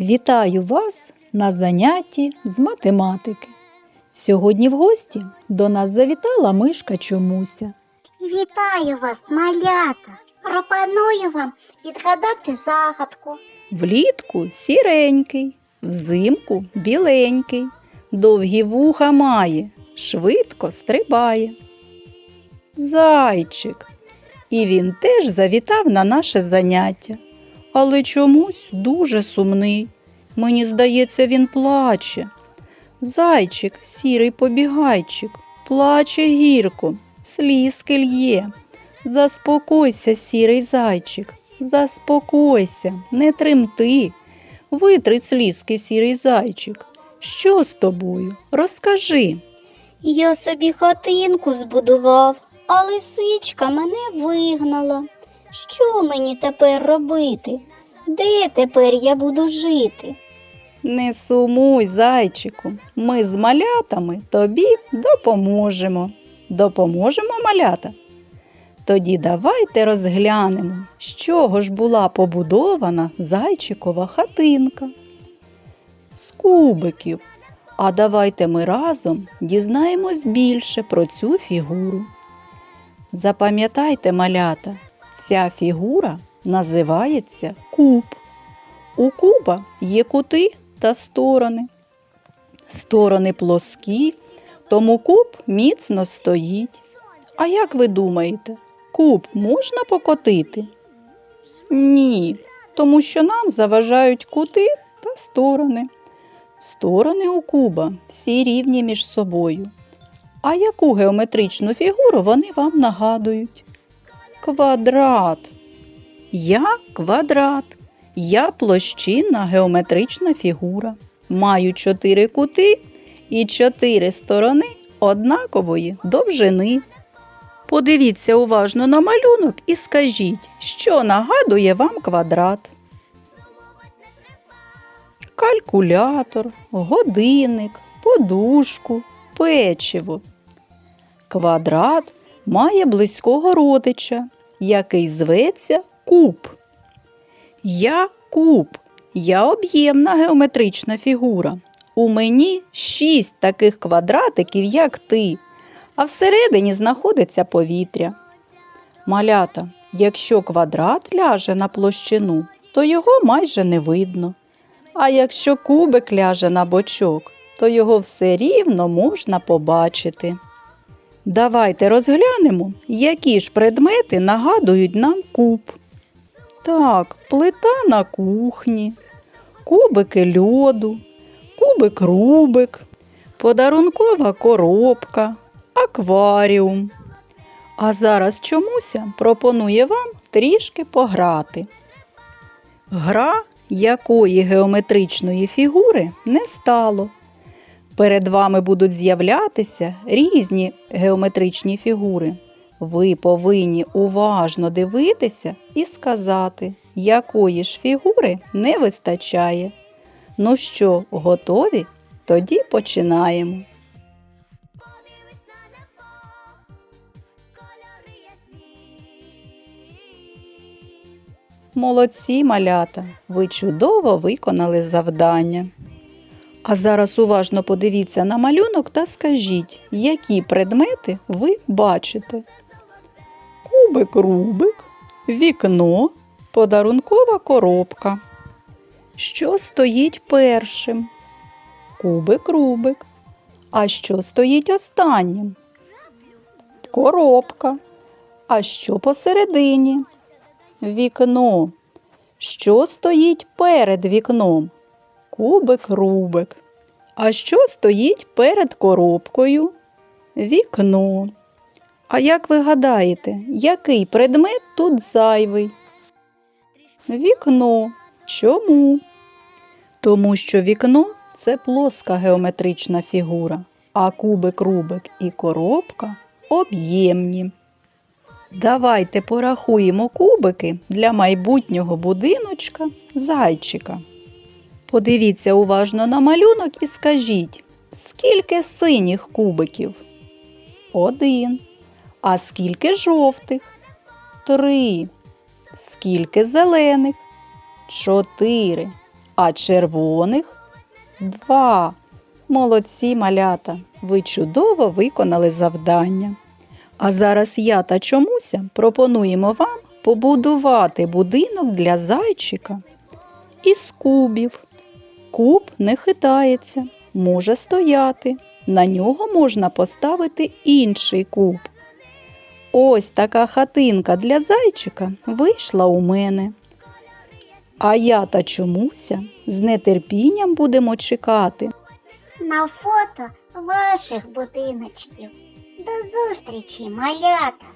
Вітаю вас на занятті з математики. Сьогодні в гості до нас завітала мишка Чомуся. Вітаю вас, малята! Пропоную вам відгадати загадку. Влітку сіренький, взимку біленький, довгі вуха має, швидко стрибає. Зайчик. І він теж завітав на наше заняття, але чомусь дуже сумний. Мені здається, він плаче. Зайчик, сірий побігайчик, плаче гірко, слізки лє. Заспокойся, сірий зайчик, заспокойся, не тремти. Витри слізки, сірий зайчик. Що з тобою? Розкажи. Я собі хатинку збудував, а лисичка мене вигнала. Що мені тепер робити? Де тепер я буду жити? Не сумуй, зайчику, ми з малятами тобі допоможемо. Допоможемо малята? Тоді давайте розглянемо, з чого ж була побудована зайчикова хатинка. З кубиків. А давайте ми разом дізнаємось більше про цю фігуру. Запам'ятайте, малята, ця фігура називається куб. У куба є кути та сторони. Сторони плоскі, тому куб міцно стоїть. А як ви думаєте, куб можна покотити? Ні, тому що нам заважають кути та сторони. Сторони у куба всі рівні між собою. А яку геометричну фігуру вони вам нагадують? Квадрат. Я квадрат. Я площинна геометрична фігура. Маю чотири кути і чотири сторони однакової довжини. Подивіться уважно на малюнок і скажіть, що нагадує вам квадрат. Калькулятор, годинник, подушку, печиво. Квадрат має близького родича, який зветься куб. Я куб, я об'ємна геометрична фігура. У мені шість таких квадратиків, як ти, а всередині знаходиться повітря. Малята, якщо квадрат ляже на площину, то його майже не видно. А якщо кубик ляже на бочок, то його все рівно можна побачити. Давайте розглянемо, які ж предмети нагадують нам куб. Так, плита на кухні, кубики льоду, кубик рубик, подарункова коробка, акваріум. А зараз чомуся пропонує вам трішки пограти. Гра якої геометричної фігури не стало. Перед вами будуть з'являтися різні геометричні фігури. Ви повинні уважно дивитися і сказати, якої ж фігури не вистачає. Ну що, готові? Тоді починаємо. Молодці, малята, ви чудово виконали завдання. А зараз уважно подивіться на малюнок та скажіть, які предмети ви бачите. Кубик рубик, вікно, подарункова коробка. Що стоїть першим? Кубик рубик. А що стоїть останнім? Коробка. А що посередині? Вікно. Що стоїть перед вікном? Кубик рубик. А що стоїть перед коробкою? Вікно. А як ви гадаєте, який предмет тут зайвий? Вікно. Чому? Тому що вікно це плоска геометрична фігура, а кубик рубик і коробка об'ємні. Давайте порахуємо кубики для майбутнього будиночка зайчика. Подивіться уважно на малюнок і скажіть, скільки синіх кубиків? Один. А скільки жовтих? Три. Скільки зелених? Чотири. А червоних два. Молодці малята, ви чудово виконали завдання. А зараз я та чомуся пропонуємо вам побудувати будинок для зайчика із кубів. Куб не хитається, може стояти. На нього можна поставити інший куб. Ось така хатинка для зайчика вийшла у мене. А я та чомуся з нетерпінням будемо чекати на фото ваших будиночків. До зустрічі, малята!